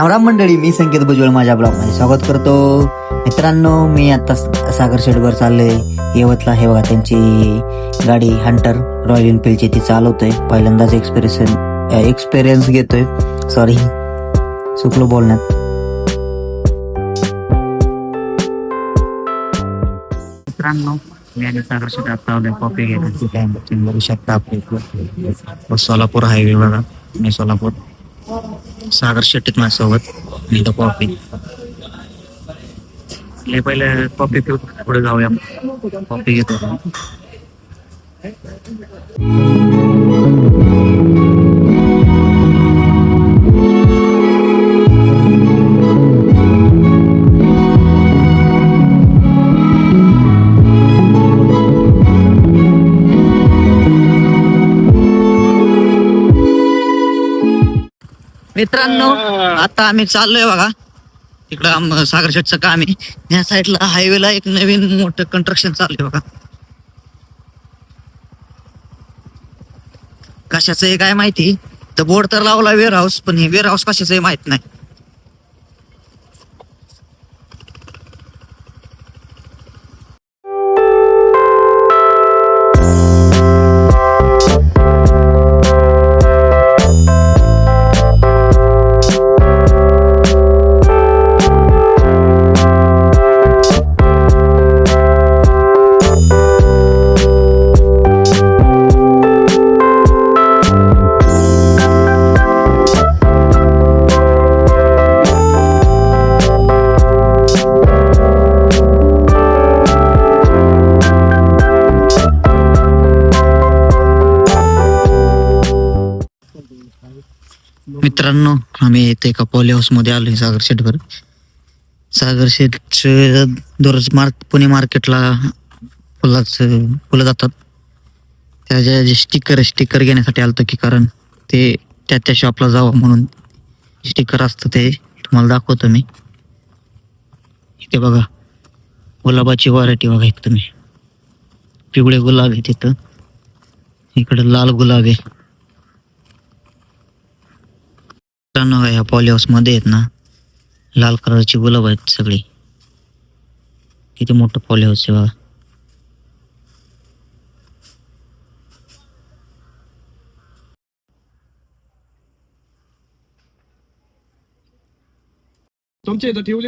रामराम मंडळी मी संकेत भुजबळ माझ्या ब्लॉगमध्ये स्वागत करतो. मित्रांनो मी आता सागर शेडवर चाललोय. यवतला हे बघा त्यांची गाडी हंटर रॉयल एनफिल्डची ती चालवतोय. पहिल्यांदाच एक्सपिरियन्स एक्सपिरियन्स घेतोय. सॉरी चुकलो बोलण्यात. मित्रांनो मी आणि सागर शेट आता आलोय कॉफी टाइम बघू शकता. आपल्या सोलापूर हायवे बघा मी सोलापूर. सागर शेट्टीत माझ्यासोबत मी तो कॉफी पहिले कॉफी पिऊ पुढे जाऊया. कॉफी घेतो मित्रांनो आता आम्ही चाललोय बघा. तिकडं सागर शेटचं काम आहे. या साईडला हायवेला एक नवीन मोठं कंस्ट्रक्शन चालू आहे बघा. कशाचं काय माहिती. तर बोर्ड तर लावला वेअर हाऊस पण हे वेअर हाऊस कशाचं माहीत नाही. मित्रांनो आम्ही इथे एका पॉली हाऊसमध्ये आलो आहे सागर शेटवर सागर शेट दररोज मार्क पुणे मार्केटला फुलाच फुलं जातात. त्याच्या जे स्टिकर स्टिकर घेण्यासाठी आलतो की कारण ते त्या त्या शॉपला जावं म्हणून स्टिकर असतं ते. तुम्हाला दाखवतो मी. इथे बघा गुलाबाची व्हरायटी बघा एक तुम्ही. पिवळे गुलाब आहे तिथं. इकडं लाल गुलाब आहे. मित्रांनो ह्या पॉली हाऊसमध्ये आहेत ना लाल कलरची गुलाब आहेत सगळी. किती मोठं पॉली हाऊस आहे बघा.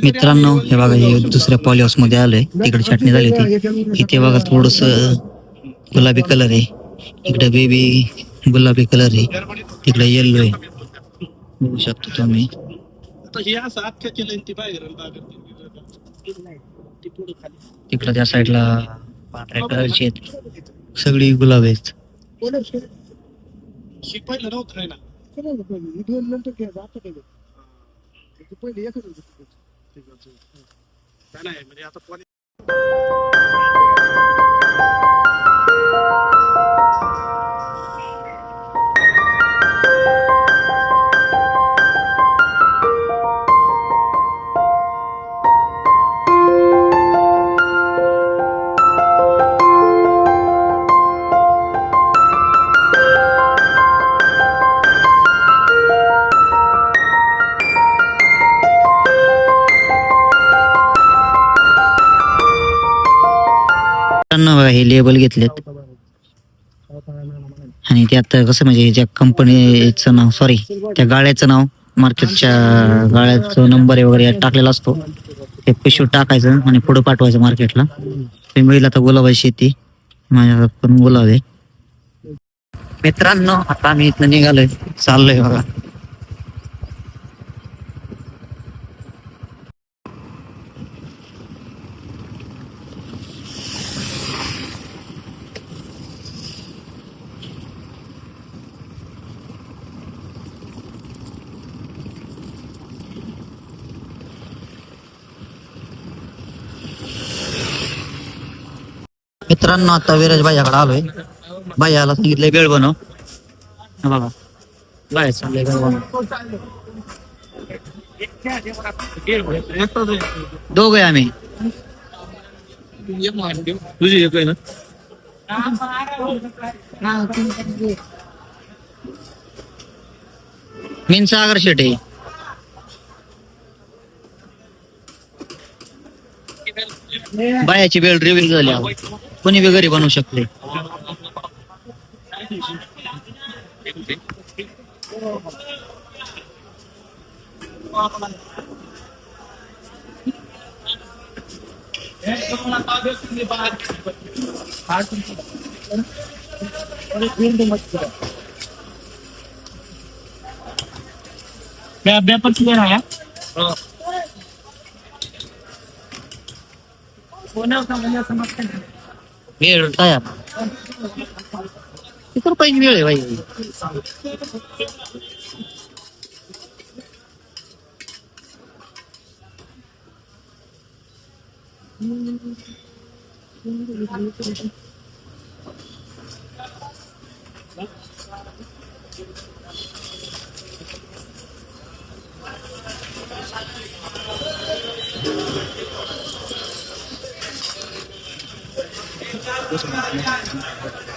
मित्रांनो हे बघा हे दुसऱ्या पॉली हाऊसमध्ये आलोय. तिकडे चटणी झाली होती. इथे बघा थोडस गुलाबी कलर आहे. इकडे बेबी गुलाबी कलर आहे. तिकडे येल्लो आहे. बघू शकतो तुम्ही. आता हे असं अख्ख्या केलं ती बाहेर ती पुढे खाली तिकडं त्या साईडला पांढऱ्या कलरची आहेत. सगळी गुलाब आहेत. पहिलं नव्हतं हे लेबल घेतलेत. आणि त्यात कसं म्हणजे ज्या कंपनीचं नाव सॉरी त्या गाळ्याचं नाव मार्केटच्या गाळ्याचा नंबर वगैरे टाकलेला असतो. ते पिशू टाकायचं आणि पुढे पाठवायचं मार्केटला ते मिळेल आता गुलाबाची शेती. माझ्या पण गुलाब आहे. मित्रांनो आता आम्ही इथं निघालोय. चाललोय बघा. मित्रांनो आता विराज भाईयाकडे आलोय. भाईयाला सांगितलंय बेळ बनव. बघा. बाय चाललंय बेळ बनव आम्ही. तुझी येतोय ना? मीन सागर शेटे बायाची वेळ रिव्हिल झाली कोणी वगैरे बनवू शकते. व्यापार किती राहा वेळ तयार किती रुपयाची वेळ आहे बाई?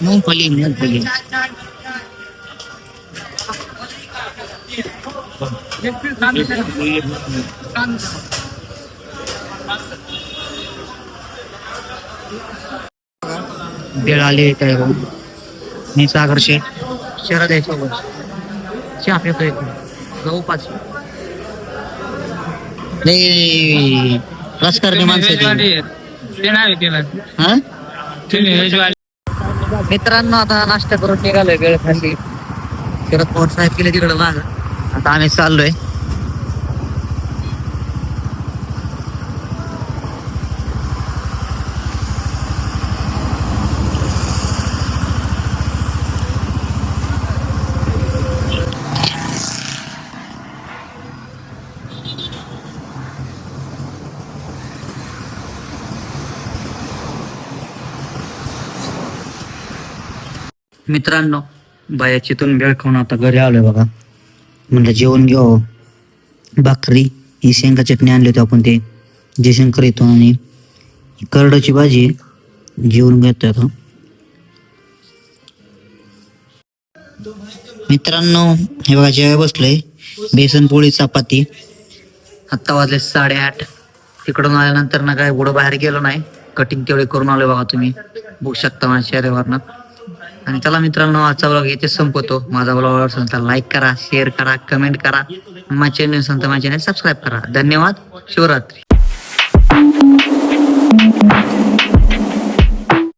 मूंगफली मूंगफली वेळ आली काय मी सागर शेठ शहरात आहे सोबत चहा गहू पाच लई राजकारणी माणसं आहेत ही. हा मित्रांनो आता नाश्ता करून निघालोय वेळ खाली फिरत पवार साहेब गेले तिकडे माग. आता आम्ही चाललोय. मित्रांनो बायाची तुम्ही वेळ खाऊन आता घरी आलोय बघा. म्हणलं जेवण घ्यावं. भाकरी ही शेंगा चटणी आणली होती आपण ते. जयशंकर येतो आणि करडाची भाजी जेवण घेतोय आता. मित्रांनो हे बघा जेवाय बसलोय. बेसन पोळी चपाती. आत्ता वाजले साडेआठ. तिकडून आल्यानंतर ना काय पुढं बाहेर गेलो नाही. कटिंग तेवढे करून आलोय बघा तुम्ही. बघू शकता माझ्या शहरावरनं आणि चला मित्रांनो आजचा ब्लॉग येथे संपवतो. माझा ब्लॉग आवडला लाईक करा शेअर करा कमेंट करा. माझ्या चॅनल संत माझ्या चॅनल सबस्क्राईब करा. धन्यवाद. शिवरात्री.